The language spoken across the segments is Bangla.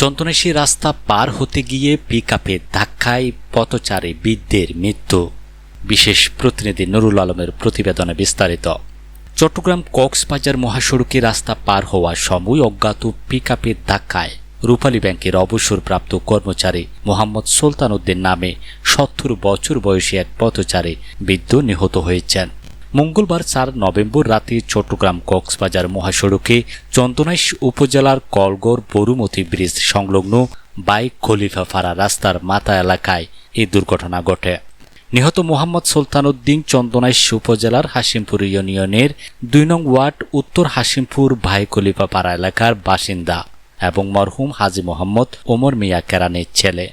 চন্দনেশী রাস্তা পার হতে গিয়ে পিকআপে ধাক্কায় পথচারে বৃদ্ধের মৃত্যু। বিশেষ প্রতিনিধি নুরুল আলমের প্রতিবেদনে বিস্তারিত। চট্টগ্রাম কক্সবাজার মহাসড়কে রাস্তা পার হওয়ার সময় অজ্ঞাত পিকআপের ধাক্কায় রূপালী ব্যাংকের অবসরপ্রাপ্ত কর্মচারী মোহাম্মদ সুলতান উদ্দিন নামে সত্তর বছর বয়সী এক পথচারী বৃদ্ধ নিহত হয়েছেন। মঙ্গলবার চার নভেম্বর রাতে চট্টগ্রাম কক্সবাজার মহাসড়কে চন্দনাইশ উপজেলার কলগড় বরুমতি ব্রিজ সংলগ্ন বাইক খলিফাফাড়া রাস্তার মাথা এলাকায় এই দুর্ঘটনা ঘটে। নিহত মোহাম্মদ সুলতান উদ্দিন চন্দনাইশ উপজেলার হাসিমপুর ইউনিয়নের দুই নং ওয়ার্ড উত্তর হাসিমপুর ভাই খলিফাপাড়া এলাকার বাসিন্দা এবং মরহুম হাজি মোহাম্মদ ওমর মিয়া কেরানের ছেলে।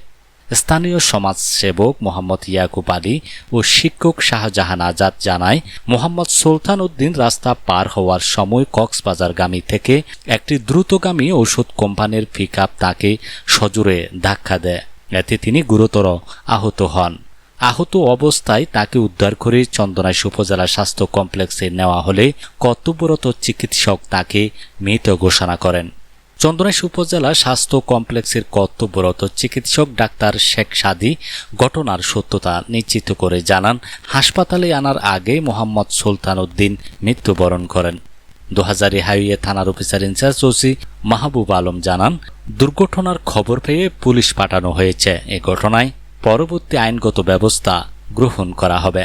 স্থানীয় সমাজসেবক মোহাম্মদ ইয়াকুব আলী ও শিক্ষক শাহজাহান আজাদ জানায়, মোহাম্মদ সুলতান উদ্দিন রাস্তা পার হওয়ার সময় কক্সবাজারগামী থেকে একটি দ্রুতগামী ওষুধ কোম্পানির পিকআপ তাকে সজোরে ধাক্কা দেয়। এতে তিনি গুরুতর আহত হন। আহত অবস্থায় তাকে উদ্ধার করে চন্দনাইশ উপজেলা স্বাস্থ্য কমপ্লেক্সে নেওয়া হলে কর্তব্যরত চিকিৎসক তাকে মৃত ঘোষণা করেন। চন্দনাইশ উপজেলা স্বাস্থ্য কমপ্লেক্সের কর্তব্যরত চিকিৎসক ডাক্তার শেখ সাদি ঘটনার সত্যতা নিশ্চিত করে জানান, হাসপাতালে আনার আগে মোহাম্মদ সুলতান উদ্দিন মৃত্যুবরণ করেন। দোহাজারি হাইওয়ে থানার officer in charge OC Mahbub Alam জানান, দুর্ঘটনার খবর পেয়ে পুলিশ পাঠানো হয়েছে। এ ঘটনায় পরবর্তী আইনগত ব্যবস্থা গ্রহণ করা হবে।